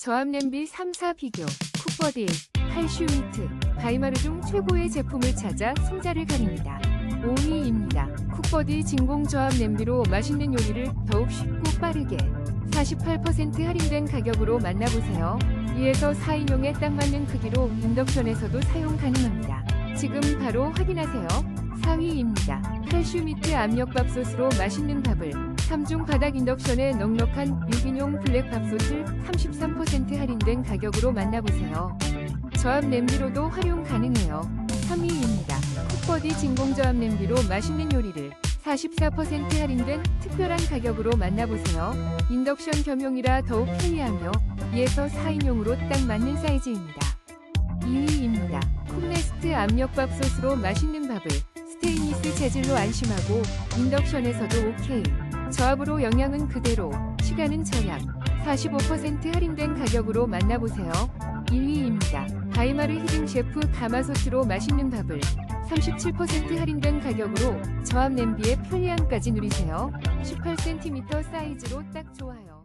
저압 냄비 3사 비교, 쿡버디, 칼슘이트, 바이마르 중 최고의 제품을 찾아 승자를 가립니다. 5위입니다. 쿡버디 진공 저압 냄비로 맛있는 요리를 더욱 쉽고 빠르게 48% 할인된 가격으로 만나보세요. 2에서 4인용에 딱 맞는 크기로 인덕션에서도 사용 가능합니다. 지금 바로 확인하세요. 4위입니다. 칼슘이트 압력밥솥으로 맛있는 밥을 3중 바닥 인덕션의 넉넉한 6인용 블랙 밥솥을 33% 할인된 가격으로 만나보세요. 저압 냄비로도 활용 가능해요. 3위입니다. 쿡버디 진공저압 냄비로 맛있는 요리를 44% 할인된 특별한 가격으로 만나보세요. 인덕션 겸용이라 더욱 편리하며 2에서 4인용으로 딱 맞는 사이즈입니다. 2위입니다. 쿡네스트 압력밥솥으로 맛있는 밥을 스테인리스 재질로 안심하고 인덕션에서도 오케이. 저압으로 영양은 그대로, 시간은 절약. 45% 할인된 가격으로 만나보세요. 1위입니다. 바이마르 히딩 셰프 가마솥으로 맛있는 밥을 37% 할인된 가격으로 저압 냄비의 편리함까지 누리세요. 18cm 사이즈로 딱 좋아요.